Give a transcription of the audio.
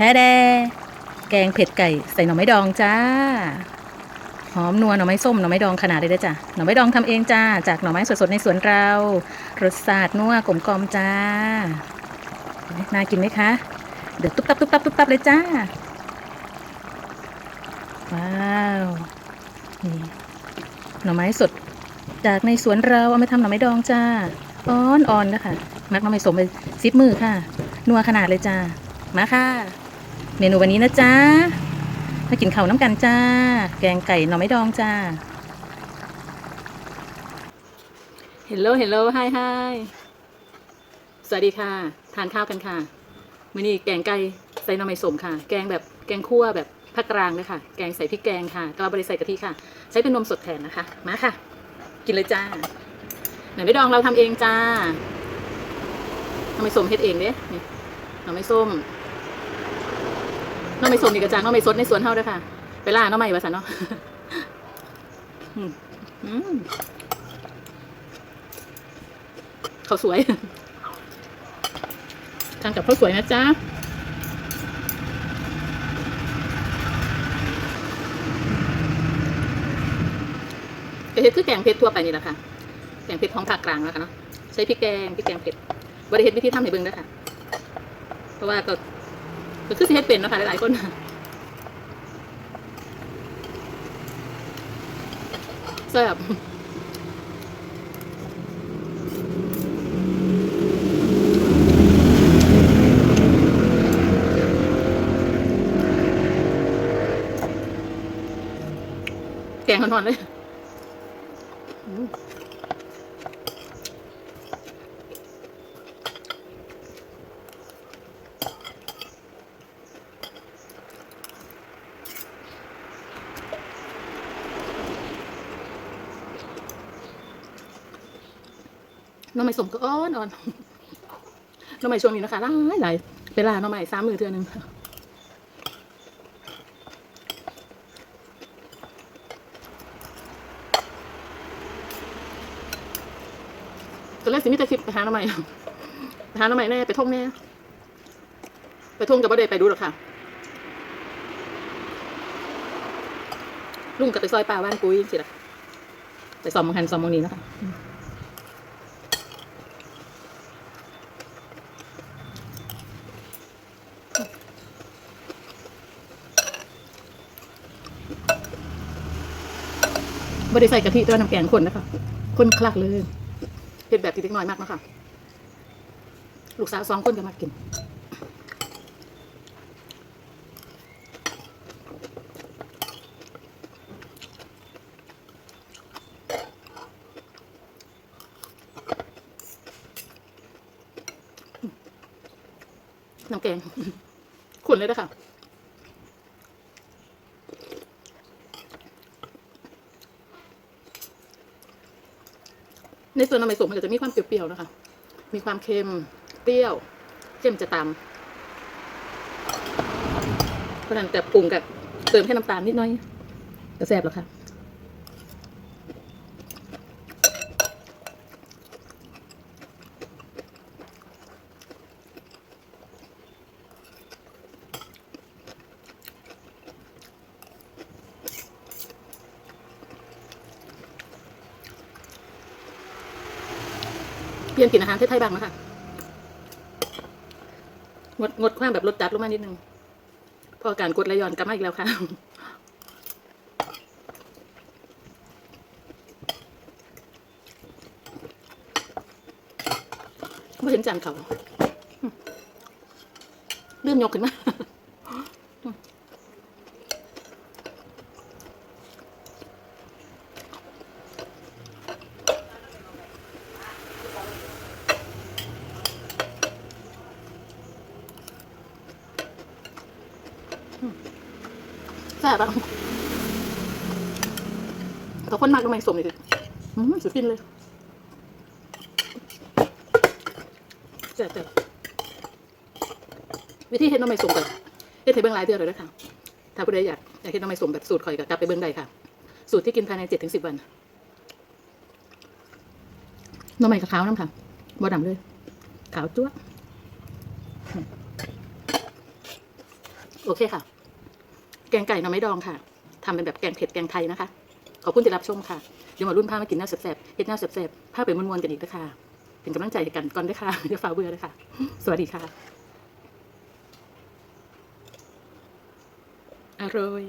ท้แดแกงเผ็ดไก่ใส่หน่อไม้ดองจ้า หอมนัวหน่อไม้ส้มหน่อไม้ดองขนาดเลยนะจ้ะหน่อไม้ดองทำเองจ้า จากหน่อไม้สดๆในสวนเรารสชาตินัวกลมกลมจ้า น่ากินไหมคะ เดี๋ยวตุ๊บตับตุ๊บตับตุ๊บตับเลยจ้า ว้าวนี่หน่อไม้สดจากในสวนเราเอามาทำหน่อไม้ดองจ้าอ่อนอ่อนๆนะคะมักหน่อไม้สมไปซิปมือค่ะ นัวขนาดเลยจ้า มาค่ะ เมนูวันนี้นะจ้ามากินข้าวน้ำกันจ้า แกงไก่หน่อไม้ดองจ้า เฮลโลเฮลโลไฮไฮสวัสดีค่ะ ทานข้าวกันค่ะมื้อนี้แกงไก่ใส่หน่อไม้สมค่ะ แกงแบบแกงคั่วแบบภาคกลางเลยค่ะ แกงใส่พริกแกงค่ะก็บริใส่กะทิค่ะ ใช้เป็นนมสดแทนนะคะ มาค่ะ กินเลยจ้าหน่อไม้ดองเราทำเองจ้าหน่อไม้ส้มเฮ็ดเองเด้นี่หน่อไม้ส้ม น่องไม้ส้มนี่กระจางน่องไม้สดในสวนเฮาด้อค่ะ ไปล่าน่อไม้ว่าซั่นเนาะอืมอืมข้าสวยทานกับข้าวสวยนะจ๊ะกระเฮ็ดคือแกงเผ็ดทั่วไปนี่แหละค่ะ แกงเผ็ดท้องภาคกลางแล้วกันเนาะ ใช้พริกแกงพริกแกงเผ็ดบริเฮ็ดวิธีทำให้เบิ่งด้วยค่ะ เพราะว่าก็ ก็คือสิเฮ็ดเป็นนะคะหลายๆคนแซ่บแกงนอนๆเลย น้องใหม่สมก็อ้อนอ่อนน้องใหม่ช่วงนี้นะคะหลายหลายเวลาน้องใหม่สามมือเทือหนึงตอนแรกสิมิตรคลิปไปหาน้องใหม่ไปหาน้องใหม่แน่ไปท่องแน่ไปท่องกับบ่ได้ไปดูหรอกค่ะลุงกับไปซอยป่าว่านปุ้ยสิล่ะไปซอมมังคันซอมมังนี้นะคะ บริใส่กะทิแตัวน้ำแกงคนนะคะคนคลักเลยเผ็ดแบบที่เล็กน้อยมากนะคะลูกสาวสองคนจะมากินน้ำแกงขุนเลยนะคะ ในส่วนน้ำมันสุกมันก็จะมีความเปรี้ยวๆนะคะ มีความเค็ม เปรี้ยว เค็มจะตามเพราะฉะนั้นแต่ปรุงกับเติมแค่น้ำตาลนิดน้อยก็แซ่บแล้วค่ะ เพียนกินอาหารไทยๆบ้างนะคะงดงดความแบบรสจัดลงมานิดนึงพอการกดไหลย้อนกลับมาอีกแล้วค่ะไม่เห็นจานเขาอืมลืมยกขึ้นมา แซ่บอะแต่คนมากทำไมสมเลยอืมสุดฟินเลยแซ่บแซ่วิธีเฮ็ดน้ำไม่สมกับเฮ็ดให้เบื้องหลายเดือนเลยนะคะถ้าผู้ใดอยากอยากเฮ็ดน้ำไม่สมแบบสูตรข่อยก็กลับไปเบื้องใดค่ะ สูตรที่กินภายในเจ็ดถึงสิบวันน้ำไม่กับขาวน้ำค่ะบ่ดำเลย ขาวจ้วะ โอเคค่ะ แกงไก่หน่อไม้ดองค่ะทำเป็นแบบแกงเผ็ดแกงไทยนะคะ ขอบคุณที่รับชมค่ะ เดี๋ยวมารุ่นผ้ามากินหน้าแซ่บๆเฮ็ดหน้าแซ่บๆผ้าไปม้วนๆกันอีกนะคะเป็นกำลังใจกันก่อนด้วยค่ะอย่าฝ่าเบื่อเลยค่ะ สวัสดีค่ะ อร่อย